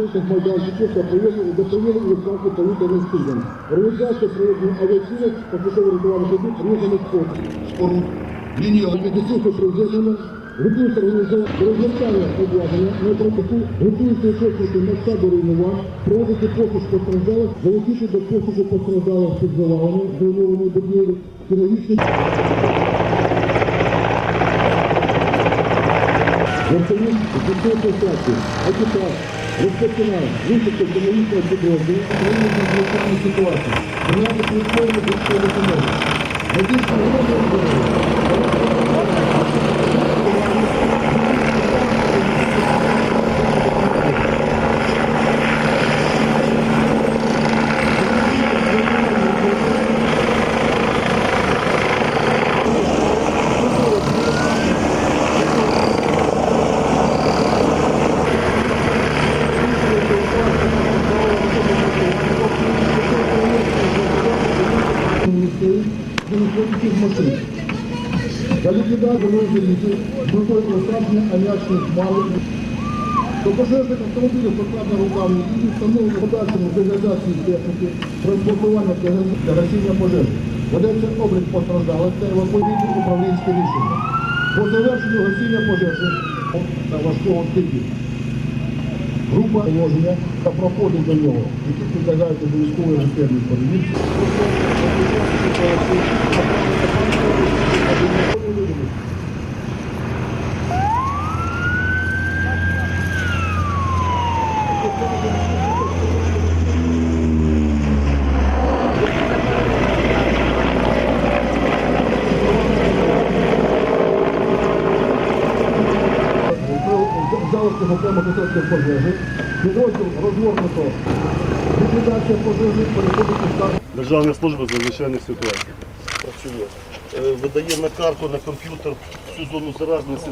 посадочних майданчиків та прийому до прийому і відправки повітряних суден. Організація проведення авіаційних та пошуково-рятувальних робіт різаних спорт. Лінія приземлення Готується організовувати розвертання обладнання на протоку, готуються учасники масштабу руйнувань, проводити пошук постраждалих, залучити до пошуку постраждалих під завалами, зруйнованої будівлі, хірургічних Вертоліт закінчується стацію. Екіпаж розпочинає висадку економічного підрозділу України з надзвичайної ситуації. Прийняти службову медичну допомогу. не допомога. Демократичних машин. Для ліквідації розмірів з метою ослаблення аміачних хмари. До пожежних автомобілів покладено руками і встановлено подальшому деградації техніки, транспортування та гасіння пожеж. Ведеться облік постраждалих та евакуаційні управлінські рішення. По завершенню гасіння пожежі та важкого типу. Група положення та проходить до нього, які підлягають обов'язкової екстерній перевірці. Załóż to problemu, to co w tym podwierzy. Державна служба з ситуацій. працює. Е, Видає на карту, на комп'ютер всю зону заразності.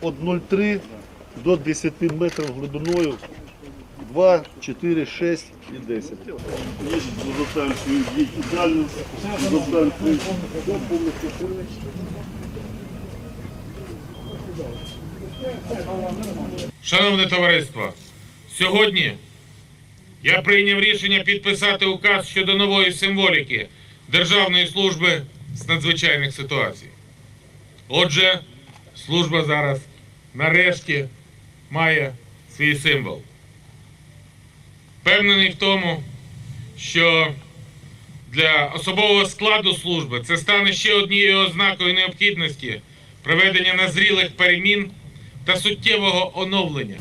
От 0,3 до 10 метрів глибиною 2, 4, 6 і 10. Доставимо свою ідеальну, доставимо свою Шановне товариство, сьогодні я прийняв рішення підписати указ щодо нової символіки Державної служби з надзвичайних ситуацій. Отже, служба зараз нарешті має свій символ. Впевнений в тому, що для особового складу служби це стане ще однією ознакою необхідності проведення назрілих перемін та суттєвого оновлення.